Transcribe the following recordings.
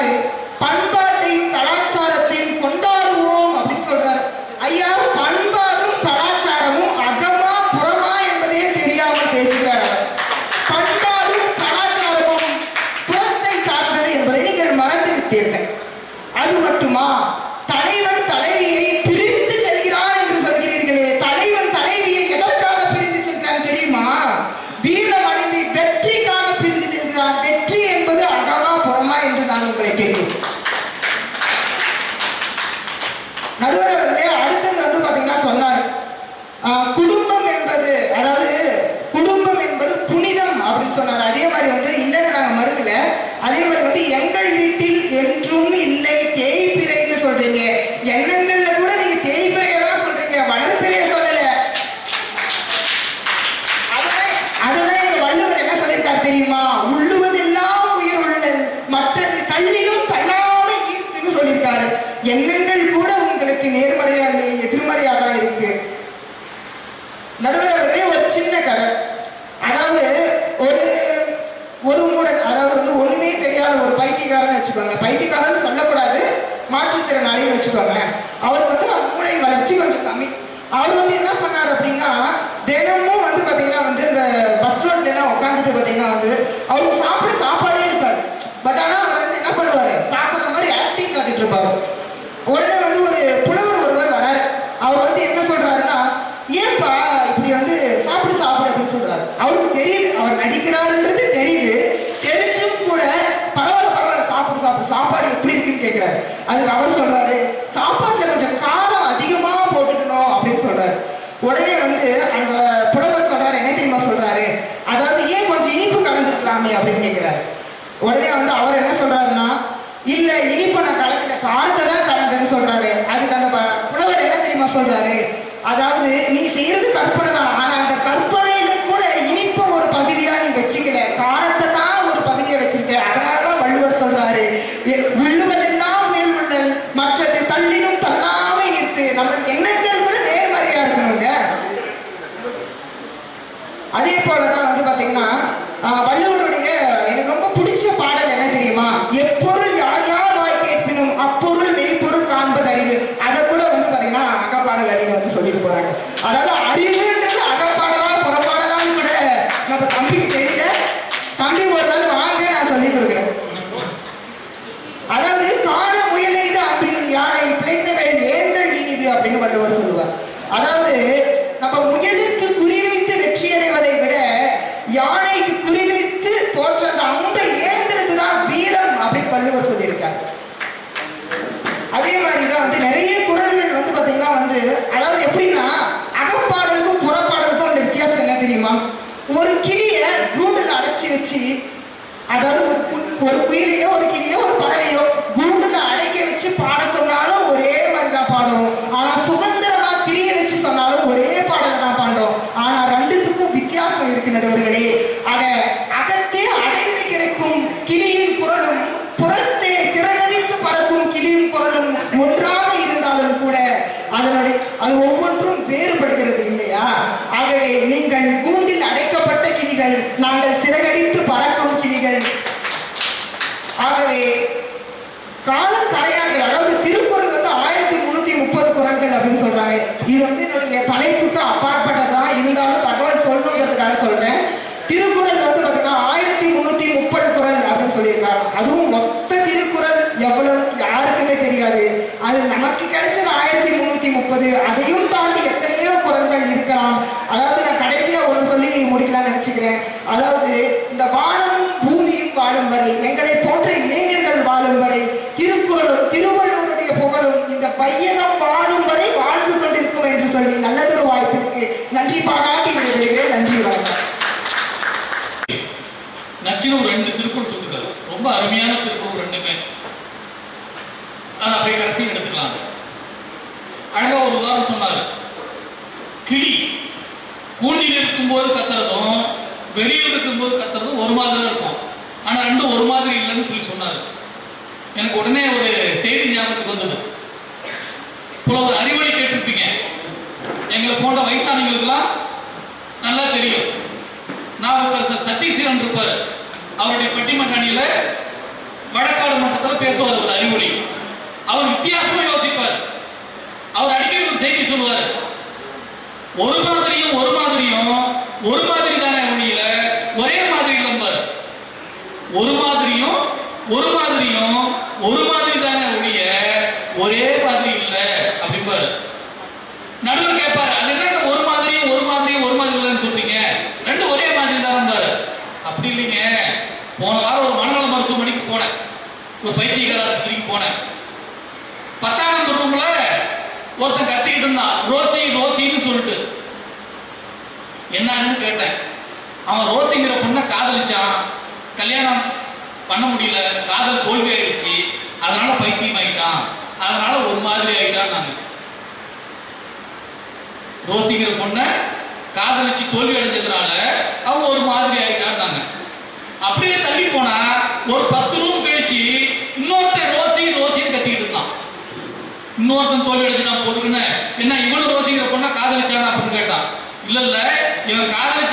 পারে சொல்றாரு. அதாவது நீ செய்யறது கற்பனை தான் ஆனா அந்த கற்பனையில கூட இனிப்ப ஒரு பகுதியா நீ வச்சுக்கல. இடையில வந்து சொல்லிட்டு போறாங்க. அதனால வாழும் வரை வாழ்ந்து கொண்டிருக்கும் என்று சொல்லி நல்லதொரு வாய்ப்பிற்கு நன்றி பாராட்டி விடைபெறுகிறேன். நன்றி வணக்கம். நச்சினம் ரெண்டு திருக்குள் சொல்லுங்கள் ரொம்ப அருமையான திருக்குள் ரெண்டுமே. அதை அப்படியே கடைசி எடுத்துக்கலாம். அழகா ஒரு உதாரணம் சொன்னாரு. கிளி கூண்டில் இருக்கும்போது கத்துறதும் வெளியில் இருக்கும்போது கத்துறதும் ஒரு மாதிரி தான் இருக்கும். ஆனா ரெண்டும் ஒரு மாதிரி இல்லைன்னு சொல்லி சொன்னாரு. எனக்கு உடனே ஒரு வந்திருப்பாரு. அவருடைய பட்டிமன்ற அணியில வழக்காடு மன்றத்தில் பேசுவார் ஒரு அறிவுரை. அவர் வித்தியாசமா யோசிப்பார். அவர் அடிக்கடி ஒரு செய்தி சொல்லுவார். ஒரு அவன் ரோசிங்கிற பொண்ணை காதலிச்சான். கல்யாணம் பண்ண முடியல. காதல் தோல்வி ஆயிடுச்சு. அதனால பைத்தியம் ஆயிட்டான். அதனால ஒரு மாதிரி ஆயிட்டான் ரோசிங்கிற பொண்ணை காதலிச்சு தோல்வி அடைஞ்சதுனால அவங்க ஒரு மாதிரி ஆயிட்டான் அப்படியே தள்ளி போனா ஒரு பத்து ரூம் கழிச்சு இன்னொருத்தன் ரோசி ரோசின்னு கத்திக்கிட்டு இருந்தான். இன்னொருத்தன் தோல்வி அடைஞ்சுட்டான் பொண்ணுக்குன்னு என்ன இவ்வளவு ரோசிங்கிற பொண்ணை காதலிச்சானா அப்படின்னு கேட்டான். இல்ல இல்ல இவன் காதலி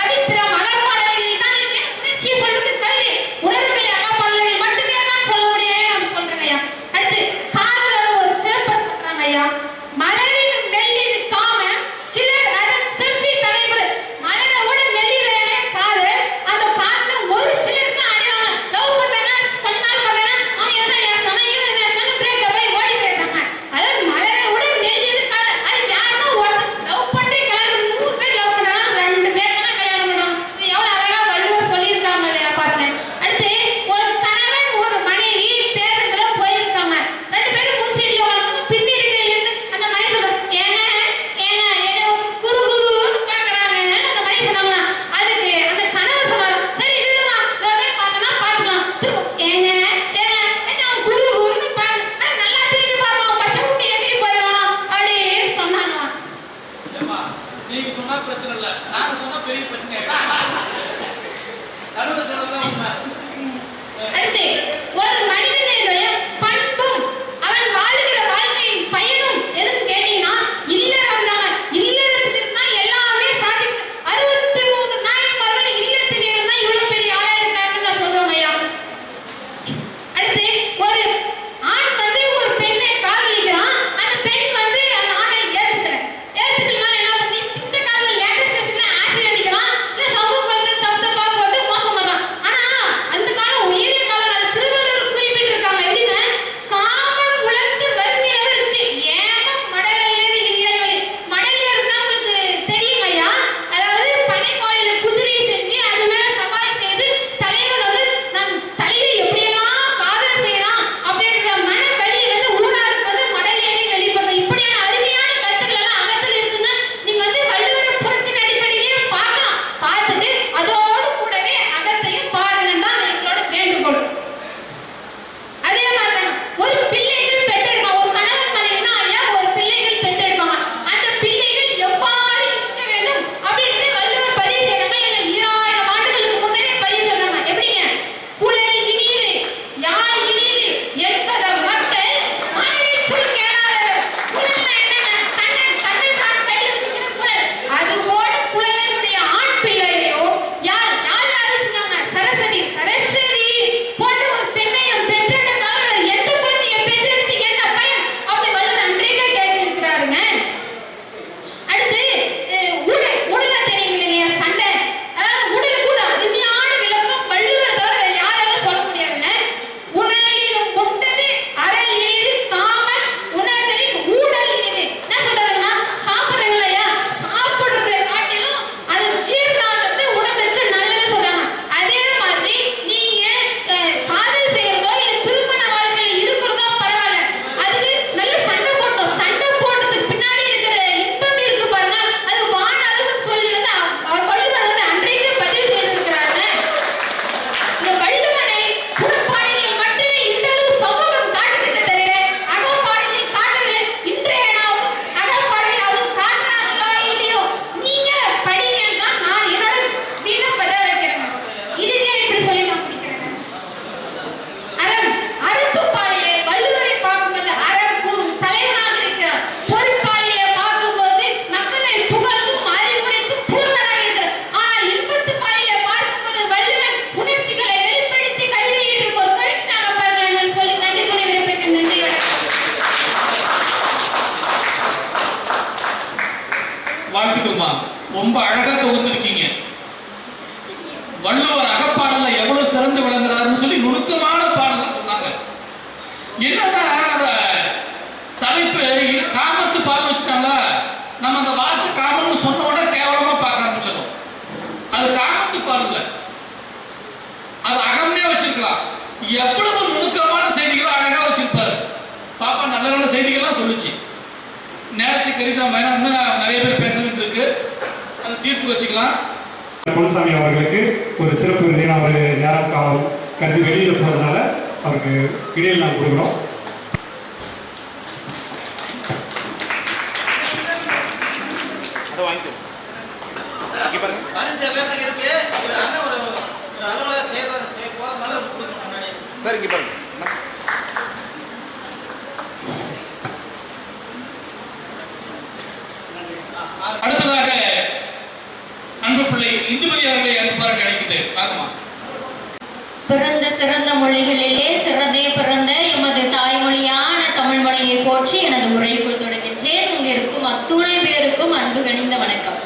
பவித்திர மலர் மலரில் செய்திகள்லாம் சொல்லுச்சு. நேரத்துக்கு கருதி வேணா இன்னும் நிறைய பேர் பேச இருக்கு. அதை தீர்த்து வச்சுக்கலாம். குலசாமி அவர்களுக்கு ஒரு சிறப்பு விருதை அவர் நேரம் கருதி வெளியில் போறதுனால அவருக்கு இடையில் நான் கொடுக்குறோம் அதை வாங்கிக்கோ இங்க பாருங்க பரிசு எல்லாம் இருக்கு ஒரு அண்ணன் ஒரு ஒரு அலுவலகம் செய்யறது செய்ய போறதுனால கொடுக்கணும் முன்னாடி சார் இங்க பாருங்க என்ன? அடுத்ததாக அன்பு பிள்ளை இந்துமதி அவர்களை பிறந்த சிறந்த மொழிகளிலே சிறந்தே பிறந்த எமது தாய்மொழியான தமிழ் மொழியை போற்றி எனது உரைக்குள் தொடங்குகிறேன் இங்கிருக்கும் அத்துணை பேருக்கும் அன்பு கணிந்த வணக்கம்.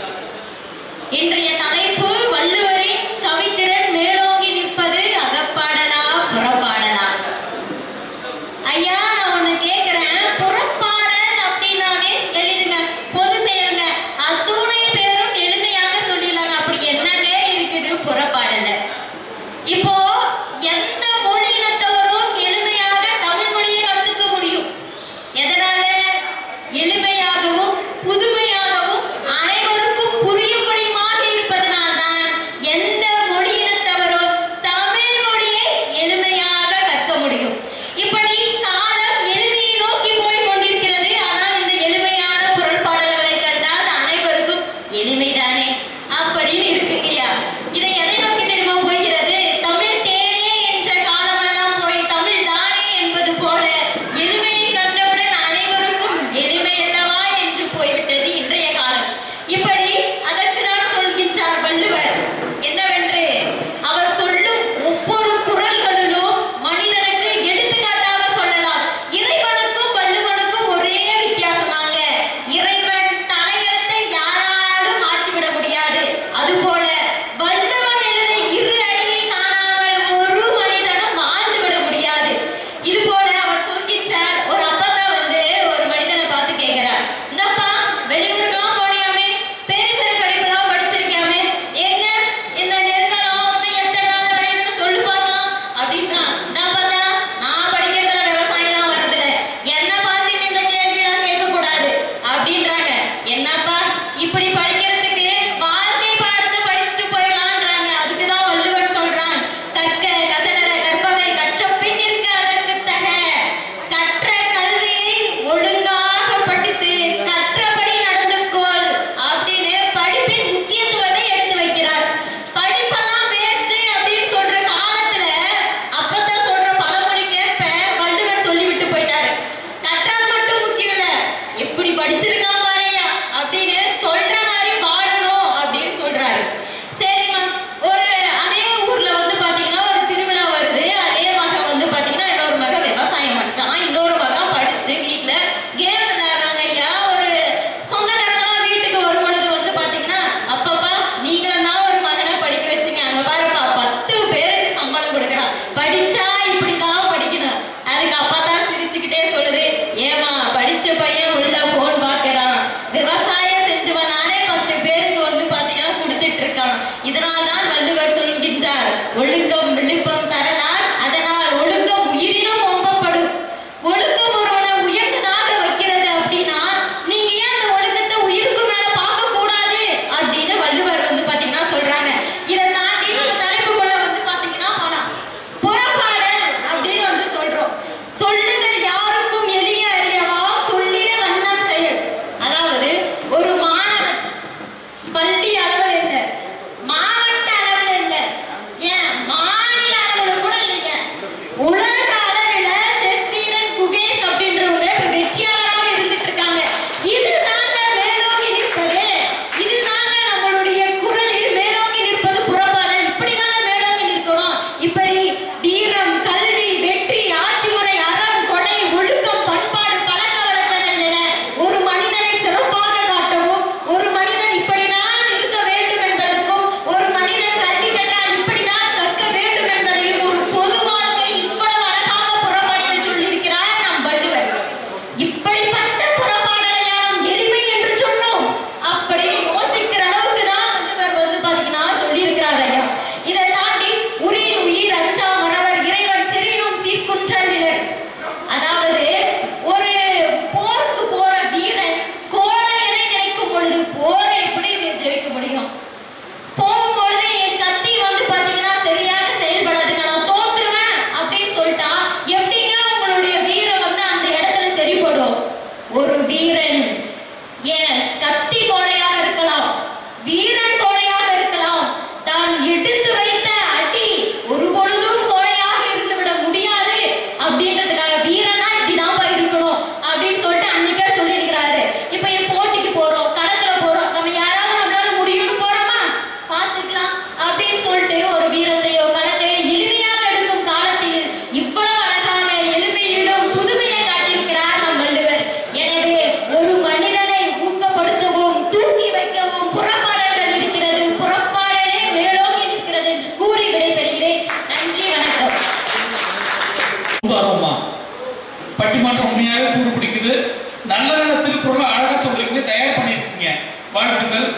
அவர்கள்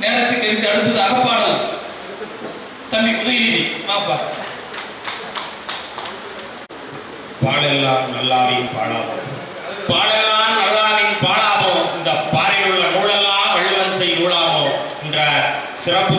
நேரத்துக்கு இருந்து அடுத்தது அகப்பாடல். தம்பி உதயநிதி மாப்பா பாடெல்லாம் நல்லாரின் பாடாவோ பாடெல்லாம் நல்லாரின் பாடாவோ இந்த பாறையில் உள்ள நூலெல்லாம் வள்ளுவன் செய் நூலாவோ என்ற சிறப்பு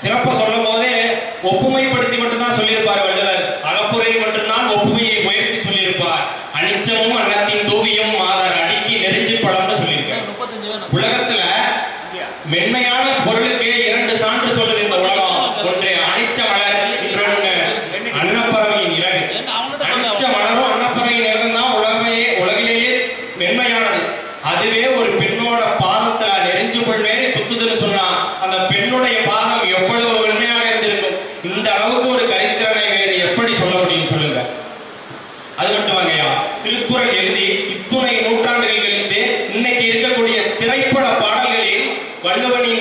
se no posso வல்லவனின்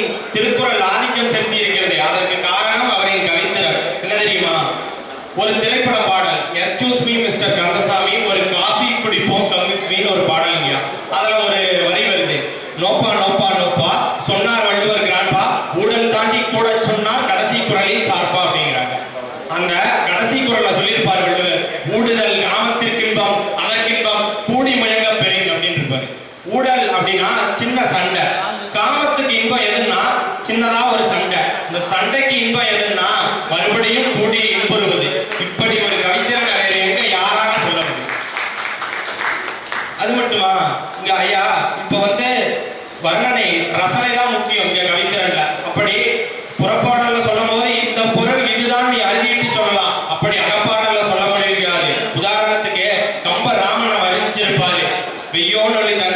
you all only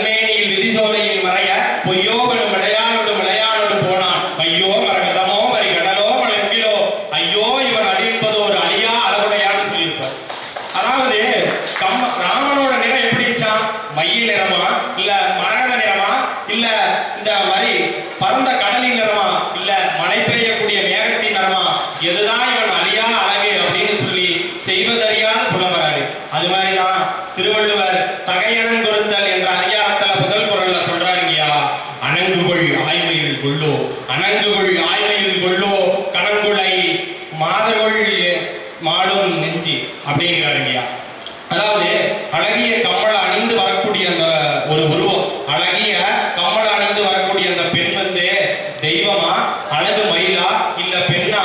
அழகு மயிலா இல்ல பெண்ணா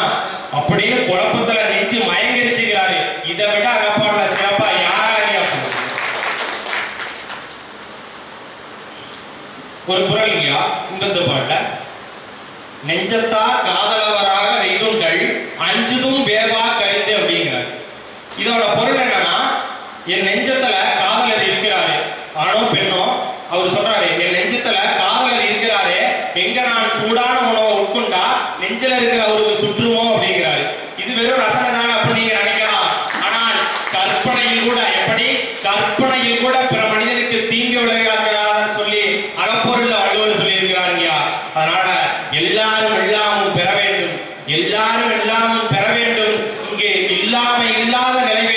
அப்படின்னு குழப்பத்துல நெஞ்சு மயங்கிருச்சுங்கிறாரு. இதை விட அகப்பாடுல சிறப்பா யாராலையா ஒரு குரல் இல்லையா? இந்த பாட்ட நெஞ்சத்தார் காதலவராக நெய்துங்கள் அஞ்சுதும் வேவா கரிந்து அப்படிங்கிறார். இதோட எஞ்சல இருக்கிற அவருக்கு சுற்றுவோம் அப்படிங்கிறாரு. இது வெறும் ரசனை தான் அப்படி நீங்க நினைக்கலாம். ஆனால் கற்பனையில் கூட எப்படி? கற்பனையில் கூட பிற மனிதனுக்கு தீங்கு விளையாடுகிறான்னு சொல்லி அகப்பொருள் அழுவல் சொல்லி இருக்கிறாங்க அதனால எல்லாரும் எல்லாமும் பெற வேண்டும். எல்லாரும் எல்லாமும் பெற வேண்டும். இங்கே இல்லாம இல்லாத நிலைமை